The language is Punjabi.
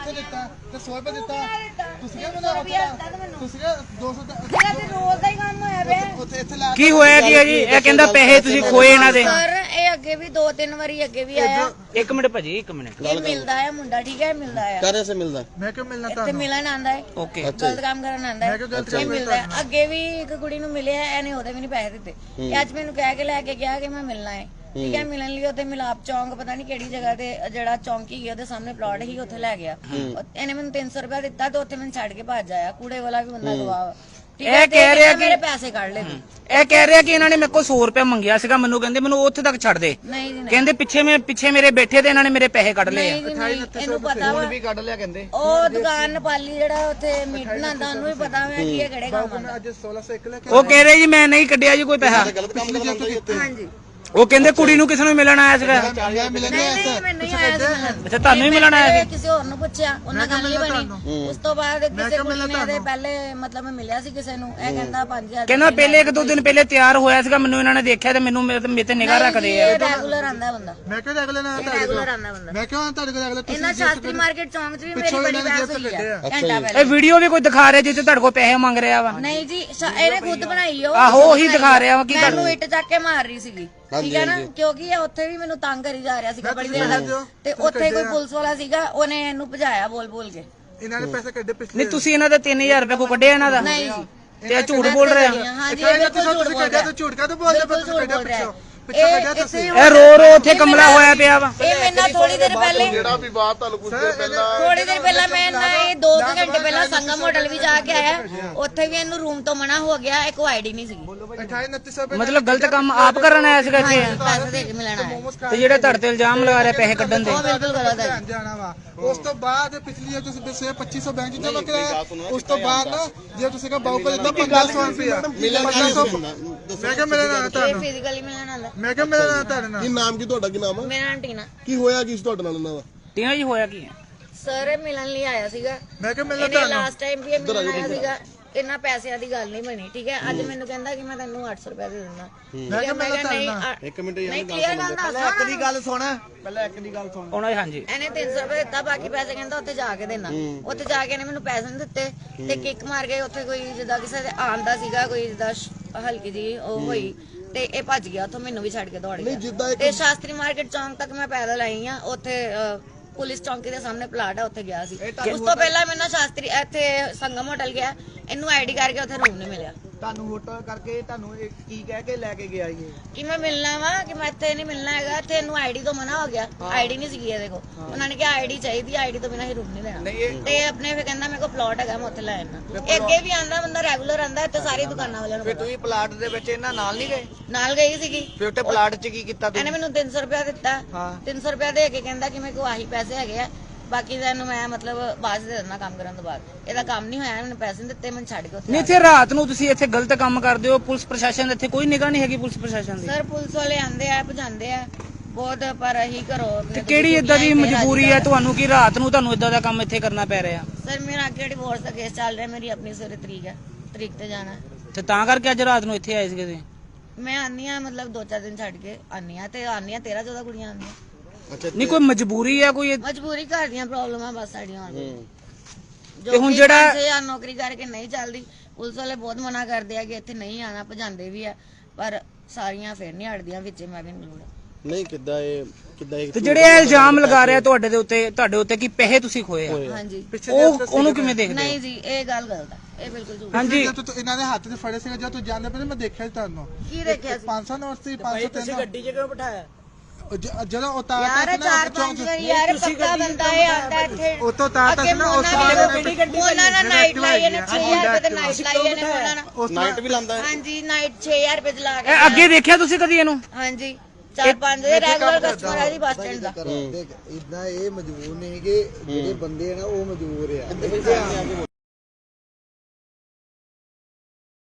ਇੱਥੇ ਦਿੱਤਾ ਤੇ 100 ਰੁਪਏ ਦਿੱਤਾ। ਤੁਸੀਂ ਕਿਹਾ ਮੈਨੂੰ ਮੈਨੂੰ। ਤੁਸੀਂ ਕਿਹਾ 200 ਦਾ- ਮੇਰਾ ਤੇ ਰੋਜ਼ ਦਾ ਹੀ ਕੰਮ ਹੋਇਆ ਪਿਆ। ਉੱਥੇ ਇੱਥੇ ਲਾ ਕੀ ਹੋਇਆ ਕੀ ਹੈ ਜੀ? ਇਹ ਕਹਿੰਦਾ ਪੈਸੇ ਤੁਸੀਂ ਖੋਏ ਇਹਨਾਂ ਦੇ। ਸਰ ਇਹ ਅੱਗੇ ਵੀ ਦੋ ਤਿੰਨ ਵਾਰੀ ਅੱਗੇ ਵੀ ਆਇਆ। ਇੱਕ ਮਿੰਟ ਭਾਜੀ ਇੱਕ ਮਿੰਟ। ਇਹ ਮਿਲਦਾ ਹੈ ਮੁੰਡਾ ਠੀਕ ਹੈ? ਮਿਲਦਾ ਹੈ। ਕਰੇ ਸੇ ਮਿਲਦਾ? ਮੈਂ ਕਿਉਂ ਮਿਲਣਾ ਇੱਥੇ ਤੁਹਾਨੂੰ? ਮਿਲਣ ਆਂਦਾ ਹੈ। ਓਕੇ ਗਲਤ ਕੰਮ ਕਰਨ ਆਂਦਾ ਹੈ। ਮੈਂ ਕਿਉਂ ਗਲਤ ਇਹ ਮਿਲਦਾ ਹੈ। ਅੱਗੇ ਵੀ ਇੱਕ ਕੁੜੀ ਨੂੰ ਮਿਲਿਆ ਇਹਨੇ ਉਹਦੇ ਵੀ ਨਹੀਂ ਪੈਸੇ ਦਿੱਤੇ। ਇਹ ਅੱਜ ਮੈਨੂੰ ਕਹਿ ਕੇ ਲੈ ਕੇ ਗਿਆ ਕਿ ਮੈਂ ਮਿਲਣਾ ਹੈ। ਠੀਕ ਹੈ ਮਿਲਣ ਲਈ ਉੱਥੇ ਮਿਲਾਪ ਚੌਂਕ ਪਤਾ ਨਹੀਂ ਕਿਹੜੀ ਜਗ੍ਹਾ ਤੇ ਜਿਹੜਾ ਚੌਂਕੀ ਹੈ ਉਹਦੇ ਸਾਹਮਣੇ ਪਲਾਟ ਸੀ ਉੱਥੇ ਲੈ ਗਿਆ। ਇਹਨੇ ਮੈਨੂੰ 300 ਰੁਪਏ ਦਿੱਤਾ ਤੇ ਉੱਥੇ ਮੈਨੂੰ ਛੱਡ ਕੇ ਭੱਜ ਆਇਆ। ਕੂੜੇ ਵਾਲਾ ਵੀ ਬੰਦਾ ਗਵਾਹ ਇਹ ਹੈ ਕਹਿ ਰਿਹਾ ਕਹਿੰਦਾ ਮੇਰੇ ਕਿ- ਪੈਸੇ ਕੱਢ ਲੈ। ਇਹ ਕਹਿ ਰਿਹਾ ਕਿ ਇਹਨਾਂ ਨੇ ਮੇਰੇ ਕੋਲ 100 ਰੁਪਏ ਮੰਗਿਆ ਸੀਗਾ ਮੈਨੂੰ ਕਹਿੰਦੇ ਮੈਨੂੰ ਉੱਥੇ ਤੱਕ ਛੱਡ ਦੇ। ਕਹਿੰਦੇ ਪਿੱਛੇ ਮੈਂ ਪਿੱਛੇ ਮੇਰੇ ਬੈਠੇ ਤੇ ਇਹਨਾਂ ਨੇ ਮੇਰੇ ਪੈਸੇ ਕੱਢ ਲਏ ਇਹਨੂੰ ਪਤਾ ਵਾ। ਕੱਢ ਲਿਆ ਕਹਿੰਦੇ। ਉਹ ਦੁਕਾਨ ਨੇਪਾਲੀ ਜਿਹੜਾ ਉੱਥੇ ਉਹਨੂੰ ਵੀ ਪਤਾ ਵਾ ਕਿ ਇਹ ਕਿਹੜੇ ਕੰਮ ਆਂਦਾ ਅੱਜ 1601 ਲੈ ਕੇ ਉਹ ਕਹਿ ਰਹੇ ਜੀ ਮੈਂ ਨਹੀਂ ਕੱਢਿਆ ਜੀ ਕੋਈ ਪੈਸਾ। ਹਾਂਜੀ। ਉਹ ਕਹਿੰਦੇ ਕੁੜੀ ਨੂੰ ਕਿਸ ਨੂੰ ਮਿਲਣ ਆਇਆ ਸੀਗਾ। ਨਹੀਂ ਮੈਂ ਨਹੀਂ ਆਇਆ ਸੀ। ਅੱਛਾ ਤੁਹਾਨੂੰ ਹੀ ਮਿਲਣ ਆਇਆ ਇਹ ਕਿਸੇ ਹੋਰ ਨੂੰ ਪੁੱਛਿਆ ਉਹਨਾਂ ਗੱਲ ਨਹੀਂ ਬਣੀ। ਉਸ ਤੋਂ ਬਾਅਦ ਕਿਸੇ ਕੁੜੀ ਇਹਦੇ ਪਹਿਲੇ ਮਤਲਬ ਮੈਂ ਮਿਲਿਆ ਸੀ ਕਿਸੇ ਨੂੰ। ਇਹ ਕਹਿੰਦਾ 5000 ਕਹਿੰਦਾ ਪਹਿਲੇ ਇੱਕ ਦੋ ਦਿਨ ਪਹਿਲੇ ਤਿਆਰ ਹੋਇਆ ਸੀਗਾ ਮੈਨੂੰ ਇਹਨਾਂ ਨੇ ਦੇਖਿਆ ਤੇ ਮੈਨੂੰ ਮੇਰੇ ਤੇ ਮੇਰੇ ਤੇ ਨਿਗਾਹ ਰੱਖਦੇ ਆ। ਇਹ ਰੈਗੂਲਰ ਆਂਦਾ ਬੰਦਾ। ਮੈਂ ਕਿਉਂ ਅਗਲੇ ਨਾਲ ਰੈਗੂਲਰ ਆਂਦਾ ਬੰਦਾ। ਮੈਂ ਕਿਉਂ ਤੁਹਾਡੇ ਕੋਲ ਅਗਲੇ ਇਹਨਾਂ ਸ਼ਾਸਤਰੀ ਮਾਰਕੀਟ ਚੌਂਕ 'ਚ ਵੀ ਮੇਰੀ ਬੜੀ ਬਹਿਸ ਹੋਈ ਆ। ਘੰਟਾ ਪਹਿਲੇ। ਇਹ ਵੀਡੀਓ ਵੀ ਕੋਈ ਦਿਖਾ ਰਿਹਾ ਜਿੱਥੇ ਤੁਹਾਡੇ ਕੋਲ ਪੈਸੇ ਮੰਗ ਰਿਹਾ ਵਾ? ਨਹੀਂ ਜੀ ਸ਼ਾ- ਇਹਨੇ ਖੁਦ ਬਣਾਈ ਉਹ ਆਹੋ ਉਹੀ ਦਿਖਾ ਰਿਹਾ ਵਾ ਕਿ ਮੈਨੂੰ ਇੱਟ ਚੱਕ ਕੇ ਮਾਰ ਰਹੀ ਸੀਗੀ। ਠੀਕ ਹੈ ਨਾ? ਕਿਉਂਕਿ ਇਹ ਉੱਥੇ ਵੀ ਮੈਨੂੰ ਤੰਗ ਕਰੀ ਜਾ ਰਿਹਾ ਸੀਗਾ ਬੜੀ ਦੇਰ ਤੱਕ। ਤੇ ਉੱਥੇ ਕੋਈ ਪੁਲਿਸ ਵਾਲਾ ਸੀਗਾ ਉਹਨੇ ਇਹਨੂੰ ਭਜਾਇਆ ਬੋਲ ਬੋਲ ਕੇ। ਇਹਨਾਂ ਨੇ ਪੈਸੇ ਕੱਢੇ ਪਿਛਲੇ ਨਹੀਂ ਤੁਸੀਂ ਇਹਨਾਂ ਦਾ 3000 ਰੁਪਏ ਕੋ ਕੱਢਿਆ ਇਹਨਾਂ ਦਾ? ਨਹੀਂ। ਤੇ ਇਹ ਝੂਠ ਬੋਲ ਰਿਹਾ ਹਾਂ ਜੀ ਇਹ ਝੂਠ ਬੋਲ ਰਿਹਾ। ਤੂੰ ਝੂਠ ਕਾ ਤੂੰ ਬੋਲਦਾ ਪਿੱਛੇ। ਪਿੱਛੋਂ ਕੱਢਿਆ ਤੁਸੀਂ। ਇਹ ਰੋ ਰੋ ਉੱਥੇ ਕਮਲਾ ਹੋਇਆ ਪਿਆ ਵਾ। ਇਹ ਮੇਰੇ ਨਾਲ ਥੋੜੀ ਦੇਰ ਪਹਿਲੇ ਜਿਹੜਾ ਵੀ ਬਾਤ ਤੁਹਾਨੂੰ ਕੁਝ ਦੇਰ ਪਹਿਲਾਂ ਥੋੜੀ ਦੇਰ ਪਹਿਲਾਂ ਮੈਂ ਨਾ ਇਹ 2 ਘੰਟੇ ਪਹਿਲਾਂ ਸੰਗਮ ਹੋਟਲ ਵੀ ਜਾ ਕੇ ਆਇਆ। ਉੱਥੇ ਵੀ ਇਹਨੂੰ ਰੂਮ ਤੋਂ ਮਨਾ ਹੋ ਗਿਆ ਇੱਕ ਆਈਡੀ ਨਹੀਂ ਸੀਗੀ। 28 2900 ਰੁਪਏ ਮਤਲਬ ਗਲਤ ਕੰਮ ਆਪ ਕਰਨ ਆਇਆ ਸੀਗਾ ਇੱਥੇ। ਪੈਸੇ ਦੇ ਕੇ ਮਿਲਣਾ ਹੈ ਤੇ ਜਿਹੜੇ ਧੜ ਤੇ ਇਲਜ਼ਾਮ ਲਗਾ ਰਿਹਾ ਪੈਸੇ ਕੱਢਣ ਦੇ ਉਹ ਬਿਲਕੁਲ ਗਲਤ ਹੈ। ਧਿਆਨ ਜਾਣਾ ਵਾ। ਉਸ ਤੋਂ ਬਾਅਦ ਪਿਛਲੀ ਜੇ ਤੁਸੀਂ ਦੱਸਿਆ 2500 ਬੈਂਕ ਚ ਜਮਾ ਕਰਾਇਆ ਉਸ ਤੋਂ ਬਾਅਦ ਨਾ ਜੇ ਤੁਸੀਂ ਕਹਾ ਬਾਉ ਕੋਲ ਦਿੱਤਾ 1500 ਰੁਪਇਆ। ਮਿਲਣ ਮੈਂ ਦੱਸੋ ਕਿਹਾ ਮੇਰੇ ਨਾਲ ਇਹ ਤੁਹਾਨੂੰ। ਫਿਜ਼ੀਕਲੀ ਮਿਲਣ ਆਉਂਦਾ ਮੈਂ ਕਿਹਾ ਮੇਰੇ ਨਾਲ ਤੁਹਾਡੇ ਨਾਲ। ਕੀ ਨਾਮ ਕੀ ਤੁਹਾਡਾ ਕੀ ਨਾਮ ਹੈ ਮੇਰਾ ਨਾਂ ਟੀਨਾ। ਕੀ ਹੋਇਆ ਕੀ ਸੀ ਤੁਹਾਡੇ ਨਾਲ ਇਹਨਾਂ ਦਾ? ਟੀਨਾ ਜੀ ਹੋਇਆ ਕੀ ਹੈ ਸਰ ਇਹ ਮਿਲਣ ਲਈ ਆਇਆ ਸੀਗਾ। ਮੈਂ ਕਿਹਾ ਮਿਲਣਾ ਇਹਨੇ ਤੁਹਾਨੂੰ। ਲਾਸਟ ਟਾਈਮ ਵੀ ਇਹ ਮਿਲਣ ਆਇਆ ਸੀਗਾ। ਇਹਨਾਂ ਪੈਸਿਆਂ ਦੀ ਗੱਲ ਨਹੀਂ ਬਣੀ ਠੀਕ ਹੈ? ਅੱਜ ਮੈਨੂੰ ਕਹਿੰਦਾ ਕਿ ਮੈਂ ਤੈਨੂੰ 800 ਰੁਪਏ ਦੇ ਦਿੰਦਾ। ਮੈਂ ਕਿਹਾ ਮੈਂ ਮਿਲਣਾ ਕਿਹਾ ਨਹੀਂ ਤੁਹਾਨੂੰ। ਇੱਕ ਮਿੰਟ ਯਾਰ ਨਹੀਂ ਕਲੀਅਰ ਗੱਲ ਦੱਸ ਇੱਕ ਦੀ ਗੱਲ ਸੁਣ। ਪਹਿਲਾਂ ਇੱਕ ਦੀ ਗੱਲ ਸੁਣ। ਉਹਨਾਂ ਹਾਂਜੀ। ਇਹਨੇ 300 ਰੁਪਏ ਦਿੱਤਾ ਬਾਕੀ ਪੈਸੇ ਕਹਿੰਦਾ ਉੱਥੇ ਜਾ ਕੇ ਦੇਣਾ। ਉੱਥੇ ਜਾ ਕੇ ਇਹਨੇ ਮੈਨੂੰ ਪੈਸੇ ਨਹੀਂ ਦਿੱਤੇ। ਤੇ ਕਿੱਕ ਮਾਰ ਕੇ ਉੱਥੇ ਕੋਈ ਜਿੱਦਾਂ ਕਿਸੇ ਦੇ ਆਂਦਾ ਸੀਗਾ ਕੋਈ ਜਿੱਦਾਂ ਸ਼- ਹਲਕੀ ਜੀ ਉਹ ਹੋਈ। ਤੇ ਇਹ ਭੱਜ ਗਿਆ ਉੱਥੋਂ ਮੈਨੂੰ ਵੀ ਛੱਡ ਕੇ ਦੌੜ ਗਿਆ। ਤੇ ਸ਼ਾਸਤਰੀ ਮਾਰਕੀਟ ਚੌਂਕ ਤੱਕ ਮੈਂ ਪੈਦਲ ਆਈ ਆ ਉੱਥੇ ਪੁਲਿਸ ਚੌਂਕੀ ਦੇ ਸਾਹਮਣੇ ਪਲਾਟ ਆ ਉੱਥੇ ਗਿਆ ਸੀ। ਉਸ ਤੋਂ ਪਹਿਲਾਂ ਮੈਨੂੰ ਸ਼ਾਸਤਰੀ ਇੱਥੇ ਸੰਗਮ ਹੋਟਲ ਗਿਆ ਇਹਨੂੰ ਆਈਡੀ ਕਰਕੇ ਉੱਥੇ ਰੂਮ ਨਹੀਂ ਮਿਲਿਆ। ਤੁਹਾਨੂੰ ਹੋਟਲ ਕਰਕੇ ਤੁਹਾਨੂੰ ਇਹ ਕੀ ਕਹਿ ਕੇ ਲੈ ਕੇ ਗਿਆ ਇਹ? ਕਿ ਮੈਂ ਮਿਲਣਾ ਵਾ ਕਿ ਮੈਂ ਇੱਥੇ ਨਹੀਂ ਮਿਲਣਾ ਹੈਗਾ ਇਹਨੂੰ ਆਈਡੀ ਤੋਂ ਮਨਾ ਹੋ ਗਿਆ। ਆਈਡੀ ਨਹੀਂ ਸੀਗੀ ਇਹਦੇ ਕੋਲ ਉਹਨਾਂ ਨੇ ਕਿਹਾ ਆਈਡੀ ਚਾਹੀਦੀ ਆਈਡੀ ਤੋਂ ਬਿਨਾਂ ਹੀ ਰੂਮ ਨਹੀਂ ਇਹ ਤੇ ਆਪਣੇ ਫੇ ਕਹਿੰਦਾ ਮੇਰੇ ਕੋਲ ਪਲਾਟ ਹੈਗਾ ਮੈਂ ਉੱਥੇ ਲੈ ਜਾਣਾ ਅੱਗੇ ਵੀ ਆਂਦਾ ਬੰਦਾ ਰੈਗੂਲਰ ਆਂਦਾ ਇੱਥੇ ਸਾਰੀ ਦੁਕਾਨਾਂ ਵਾਲਿਆਂ ਨੂੰ ਫਿਰ। ਤੁਸੀਂ ਪਲਾਟ ਦੇ ਵਿੱਚ ਇਹਨਾਂ ਨਾਲ ਨਹੀਂ ਗਏ? ਨਾਲ ਗਈ ਸੀਗੀ। ਫਿਰ ਉੱਤੇ ਪਲਾਟ 'ਚ ਕੀ ਕੀਤਾ ਇਹਨੇ ਤੁਸੀਂ? ਮੈਨੂੰ 300 ਰੁਪਇਆ ਦਿੱਤਾ। ਹਾਂ। 300 ਰੁਪਇਆ ਦੇ ਕੇ ਕਹਿੰਦਾ ਕਿ ਮੇਰੇ ਕੋਲ ਆਹੀ ਪੈਸੇ ਹੈਗੇ ਆ। ਬਾਕੀ ਦਾ ਇਹਨੂੰ ਮੈਂ ਮਤਲਬ ਬਾਅਦ ਦੇ ਦਿੰਦਾ ਕੰਮ ਕਰਨ ਤੋਂ ਬਾਅਦ। ਇਹਦਾ ਕੰਮ ਨਹੀਂ ਹੋਇਆ ਮੈਨੂੰ ਪੈਸੇ ਨਹੀਂ ਦਿੱਤੇ ਮੈਨੂੰ ਛੱਡ ਕੇ ਉੱਥੇ ਨਹੀਂ ਇੱਥੇ ਰਾਤ ਨੂੰ ਤੁਸੀਂ ਇੱਥੇ ਗਲਤ ਕੰਮ ਕਰਦੇ ਹੋ ਪੁਲਿਸ ਪ੍ਰਸ਼ਾਸਨ ਦੇ ਇੱਥੇ ਕੋਈ ਨਿਗਾਹ ਨਹੀਂ ਹੈਗੀ ਪੁਲਿਸ ਪ੍ਰਸ਼ਾਸਨ ਦੀ। ਸਰ ਪੁਲਿਸ ਵਾਲੇ ਆਂਦੇ ਆ ਭਜਾਉਂਦੇ ਆ ਬਹੁਤ ਪਰ ਅਸੀਂ ਘਰੋਂ ਤੇ ਕਿਹੜੀ ਇਦਾਂ ਦੀ ਮਜਬੂਰੀ ਹੈ ਤੁਹਾਨੂੰ ਕਿ ਰਾਤ ਨੂੰ ਤੁਹਾਨੂੰ ਇਦਾਂ ਦਾ ਕੰਮ ਇੱਥੇ ਕਰਨਾ ਪੈ ਰਿਹਾ? ਸਰ ਮੇਰਾ ਅੱਗੇ ਡਿਵੋਰਸ ਦਾ ਕੇਸ ਚੱਲ ਰਿਹਾ ਮੇਰੀ ਆਪਣੀ ਸਵੇਰੇ ਤਰੀਕ ਹੈ ਤਰੀਕ ਤੇ ਜਾਣਾ। ਤੇ ਤਾਂ ਕਰਕੇ ਅੱਜ ਰਾਤ ਨੂੰ ਇੱਥੇ ਆਏ ਸੀਗੇ ਤੁਸੀਂ? ਮੈਂ ਆਨੀ ਆ ਮਤਲਬ ਦੋ ਚਾਰ ਦਿਨ ਛੱਡ ਕੇ ਆਨੀ ਆ ਤੇ ਆਨੀ ਆ 13 14 ਕੁੜੀਆਂ ਆਉਂਦੀਆਂ। ਨਹੀਂ ਕੋਈ ਮਜਬੂਰੀ ਹੈ ਕੋਈ ਮਜਬੂਰੀ ਘਰ ਦੀਆਂ ਪ੍ਰੋਬਲਮਾਂ ਬਸ ਸਾਡੀਆਂ ਹੋਰ। ਹੂੰ। ਜੋ ਤੇ ਹੁਣ ਜਿਹੜਾ- ਹਜ਼ਾਰ ਨੌਕਰੀ ਕਰਕੇ ਨਹੀਂ ਚੱਲਦੀ ਪੁਲਿਸ ਵਾਲੇ ਬਹੁਤ ਮਨਾ ਕਰਦੇ ਆ ਕਿ ਇੱਥੇ ਨਹੀਂ ਆਣਾ ਭਜਾਉਂਦੇ ਵੀ ਆ ਪਰ ਸਾਰੀਆਂ ਫੇਰ ਨਹੀਂ ਹਟਦੀਆਂ ਵਿੱਚੇ ਮੈਂ ਵੀ ਨਹੀਂ ਨਹੀਂ ਕਿੱਦਾਂ ਇਹ ਕਿੱਦਾਂ ਇਹ ਤੇ ਜਿਹੜੇ ਇਹ ਇਲਜ਼ਾਮ ਲਗਾ ਰਿਹਾ ਤੁਹਾਡੇ ਦੇ ਉੱਤੇ ਤੁਹਾਡੇ ਉੱਤੇ ਕਿ ਪੈਸੇ ਤੁਸੀਂ ਖੋਏ ਆ। ਹਾਂਜੀ। ਉਹ ਉਹਨੂੰ ਕਿਵੇਂ ਦੇਖਦੇ ਹੋ? ਨਹੀਂ ਜੀ ਇਹ ਗੱਲ ਗਲਤ ਹੈ ਇਹ ਬਿਲਕੁਲ ਝੂਠ ਹੈ। ਹਾਂਜੀ। ਜਦ ਤੂੰ ਇਹਨਾਂ ਦੇ ਹੱਥ 'ਚ ਫੜੇ ਸੀਗੇ ਜਦ ਤੂੰ ਜਾਂਦੇ ਪਏ ਮੈਂ ਦੇਖਿਆ ਸੀ ਤੁਹਾਨੂੰ। ਕੀ ਦੇਖਿਆ ਸੀ? 500 ਨੋਟ ਸੀ 500 ਤਿੰਨ ਗੱਡੀ 'ਚ ਕਿਉਂ ਬਿਠਾਇਆ? ਜਦੋਂ ਉਤਾਰ ਯਾਰ ਚਾਰ ਪੰਜ ਵਾਰੀ ਯਾਰ ਪੱਕਾ ਬੰਦਾ ਇਹ ਆਂਦਾ ਇੱਥੇ ਉਤੋਂ ਤਾਂ ਤੱਕ ਅੱਗੇ ਨਾ ਉਸ ਤੋਂ ਮੋਨਾ ਬਾਅਦ ਨੇ ਉਹਨਾਂ ਨੇ ਨਾਈਟ ਲਾਈ ਇਹਨੇ 6000 ਰੁਪਏ ਤੇ ਨਾਈਟ ਲਾਈ ਇਹਨੇ ਉਹਨਾਂ ਨੇ ਉਸ ਤੋਂ ਨਾਈਟ ਵੀ ਲਾਂਦਾ ਹੈ। ਹਾਂਜੀ ਨਾਈਟ 6000 ਰੁਪਏ ਚ ਲਾ ਕੇ ਇਹ ਅੱਗੇ ਦੇਖਿਆ ਤੁਸੀਂ ਕਦੀ ਇਹਨੂੰ? ਹਾਂਜੀ ਚਾਰ ਪੰਜ ਦੇ ਰੈਗੂਲਰ ਕਸਟਮਰ ਹੈ ਜੀ ਬੱਸ ਸਟੈਂਡ ਦਾ। ਦੇਖ ਇਦਾਂ ਇਹ ਮਜਬੂਰ ਨਹੀਂ ਕਿ ਜਿਹੜੇ ਬੰਦੇ ਆ ਨਾ ਉਹ ਮਜਬੂਰ ਆ?